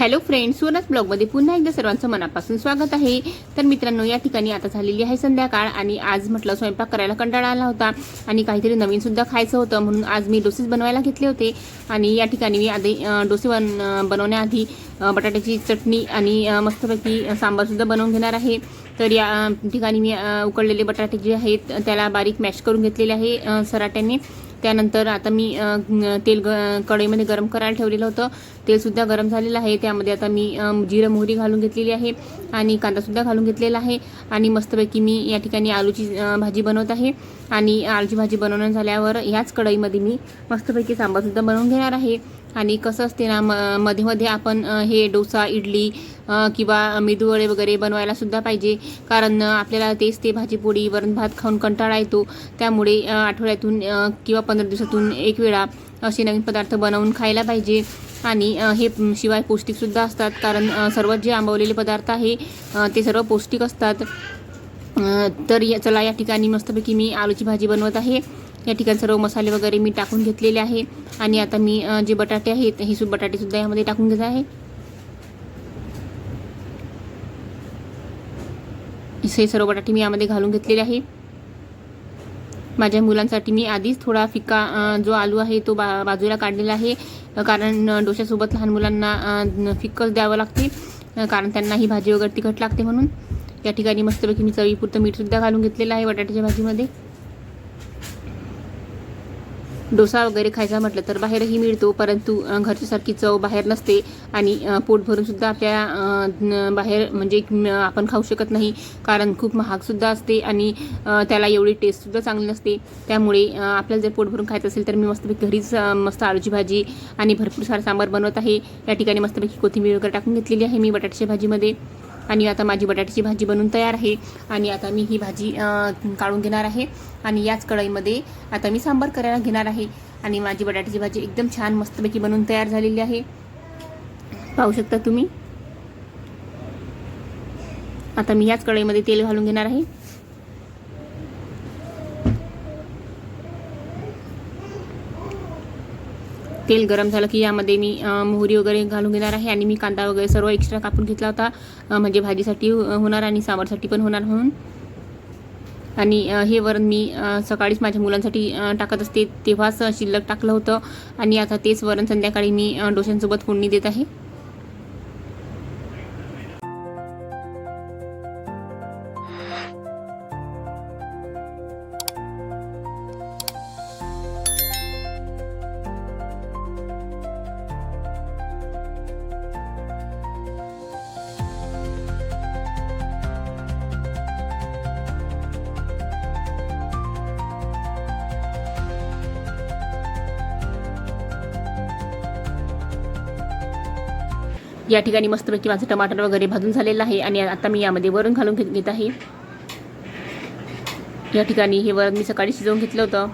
Hello friends Surat ब्लॉगमध्ये पुन्हा एकदा सर्वांचं मनापासून स्वागत आहे. तर मित्रांनो या ठिकाणी आता झालेली आहे संध्याकाळ आणि आज म्हटलं स्वयंपाक करायला कंटाळा आला होता आणि काहीतरी नवीन सुद्धा खायचं होतं म्हणून आज मी डोसेस बनवायला घेतले होते. आणि या ठिकाणी मी आधी डोसे बन बनवण्याआधी बटाट्याची चटणी आणि मस्तपैकी सांबारसुद्धा बनवून घेणार आहे. तर या ठिकाणी मी उकळलेले उकडलेले बटाटे जे आहेत त्याला बारीक मॅश करून घेतलेले आहे सराट्याने. त्यानंतर आता मी तेल ग कढईमध्ये गरम करायला ठेवलेलं होतं. तेलसुद्धा गरम झालेलं आहे. त्यामध्ये आता मी जिरं मोहरी घालून घेतलेली आहे आणि कांदासुद्धा घालून घेतलेला आहे आणि मस्तपैकी मी या ठिकाणी आलूची भाजी बनवत आहे आणि आलूची भाजी बनवणं झाल्यावर ह्याच कढईमध्ये मी मस्तपैकी सांबारसुद्धा बनवून घेणार आहे. आणि कसं असते ना म मध्ये मध्ये आपण हे डोसा इडली किंवा मेदूवडे वगैरे बनवायला सुद्धा पाहिजे. कारण आपल्याला तेच ते भाजीपोळी वरण भात खाऊन कंटाळा येतो. त्यामुळे आठवड्यातून किंवा पंधरा दिवसातून एक वेळा असे नवीन पदार्थ बनवून खायला पाहिजे. आणि हे शिवाय पौष्टिकसुद्धा असतात. कारण सर्वात जे आंबवलेले पदार्थ आहे ते सर्व पौष्टिक असतात. तर या चला या ठिकाणी मस्तपैकी मी आलूची भाजी बनवत आहे. या ठिकाणी सर्व मसाले वगैरे मी टाकून घेतलेले आहे. आणि आता मी जे बटाटे आहेत हे सु बटाटेसुद्धा यामध्ये टाकून घेत आहे. हे सर्व बटाटे मी यामध्ये घालून घेतलेले आहे. माझ्या मुलांसाठी मी आधीच थोडा फिका जो आलू आहे तो बा बाजूला काढलेला आहे. कारण डोश्यासोबत लहान मुलांना फिक्कच द्यावं लागते. कारण त्यांना ही भाजी वगैरे तिखट लागते म्हणून. या ठिकाणी मस्तपैकी मी चवीपुरतं मीठसुद्धा घालून घेतलेलं आहे बटाट्याच्या भाजीमध्ये. डोसा वगैरे खायचा म्हटलं तर बाहेरही मिळतो परंतु घरच्यासारखी चव बाहेर नसते आणि पोट भरूनसुद्धा आपल्या बाहेर म्हणजे आपण खाऊ शकत नाही कारण खूप महागसुद्धा असते आणि त्याला एवढी टेस्टसुद्धा चांगली नसते. त्यामुळे आपल्याला जर पोट भरून खायचं असेल तर मी मस्तपैकी घरीच मस्त आलूची भाजी आणि भरपूर सारा सांबार बनवत आहे. या ठिकाणी मस्तपैकी कोथिंबीर वगैरे टाकून घेतलेली आहे मी बटाट्याच्या भाजीमध्ये. आणि आता माझी बटाट्याची भाजी बनून तयार आहे. आणि आता मी ही भाजी काढून घेणार आहे. आणि याच कढईमध्ये आता मी सांबार करायला घेणार आहे. आणि माझी बटाट्याची भाजी एकदम छान मस्तपैकी बनवून तयार झालेली आहे. पाहू शकता तुम्ही? आता मी याच कढईमध्ये तेल घालून घेणार आहे. तेल गरम झालं की यामध्ये मी मोहरी वगैरे घालून घेणार आहे आणि मी कांदा वगैरे सर्व एक्स्ट्रा कापून घेतला होता. म्हणजे भाजीसाठी होणार आणि सांबारसाठी पण होणार म्हणून. आणि हे वरण मी सकाळीच माझ्या मुलांसाठी टाकत असते. तेव्हाच शिल्लक टाकलं होतं. आणि आता तेच वरण संध्याकाळी मी डोश्यांसोबत फोडणी देत आहे. या ठिकाणी मस्तपैकी माझं टमाटर वगैरे भाजून झालेलं आहे आणि आता मी यामध्ये वरण घालून घेत घेत आहे. या ठिकाणी हे वरण मी सकाळी शिजवून घेतलं होतं.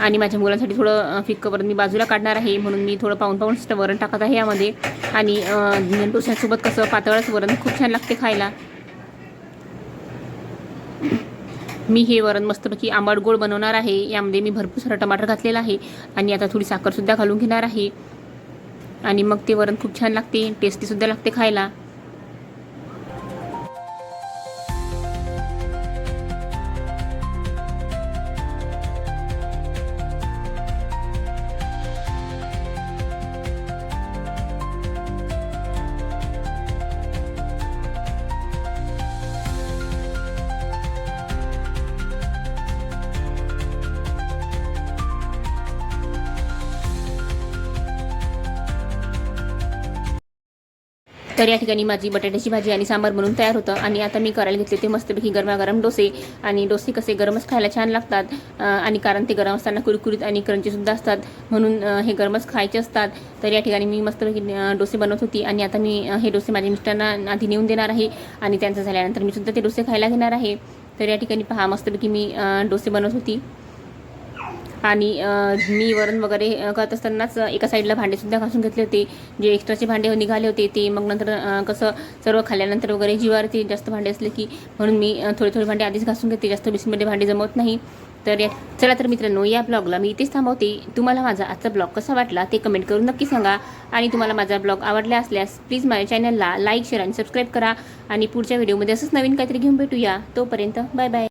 आणि माझ्या मुलांसाठी थोडं फिक्कं वरण मी बाजूला काढणार आहे. म्हणून मी थोडं पाऊन पाऊन वरण टाकत आहे यामध्ये. आणि अ, कसं पातळच वरण खूप छान लागते खायला. मी हे वरण मस्तपैकी आंबट गोड बनवणार आहे. यामध्ये मी भरपूर सारं टमाटर घातलेलं आहे. आणि आता थोडी साखरसुद्धा घालून घेणार आहे. आणि मग ते वरण खूप छान लागते टेस्टीसुद्धा लागते खायला. तर या ठिकाणी माझी बटाट्याची भाजी आणि सांबार म्हणून तयार होतं. आणि आता मी करायला घेतले ते मस्तपैकी गरमागरम डोसे. आणि डोसे कसे गरमच खायला छान लागतात. आणि कारण ते गरम असताना कुरकुरीत आणि क्रंचीसुद्धा असतात. म्हणून हे गरमच खायचे असतात. तर या ठिकाणी मी मस्तपैकी डोसे बनवत होती. आणि आता मी हे डोसे माझ्या मिस्टरांना आधी नेऊन देणार आहे. आणि त्यांचं झाल्यानंतर मी सुद्धा ते डोसे खायला घेणार आहे. तर या ठिकाणी पहा मस्तपैकी मी डोसे बनवत होती. आणि मी वरण वगैरे करत असतानाच एका साईडला भांडेसुद्धा घासून घेतले होते. जे एक्स्ट्राचे भांडे हो, निघाले होते ते. मग नंतर कसं सर्व खाल्ल्यानंतर वगैरे जीवावरती जास्त भांडे असले की म्हणून मी थोडे थोडे भांडे आधीच घासून घेते. जास्त बेसिनमध्ये भांडे जमवत नाही. तर या चला तर मित्रांनो या ब्लॉगला मी इथेच थांबवते. तुम्हाला माझा आजचा ब्लॉग कसा वाटला ते कमेंट करून नक्की सांगा. आणि तुम्हाला माझा ब्लॉग आवडला असल्यास प्लीज माझ्या चॅनलला लाईक शेअर आणि सबस्क्राईब करा. आणि पुढच्या व्हिडिओमध्ये असंच नवीन काहीतरी घेऊन भेटूया. तोपर्यंत बाय बाय.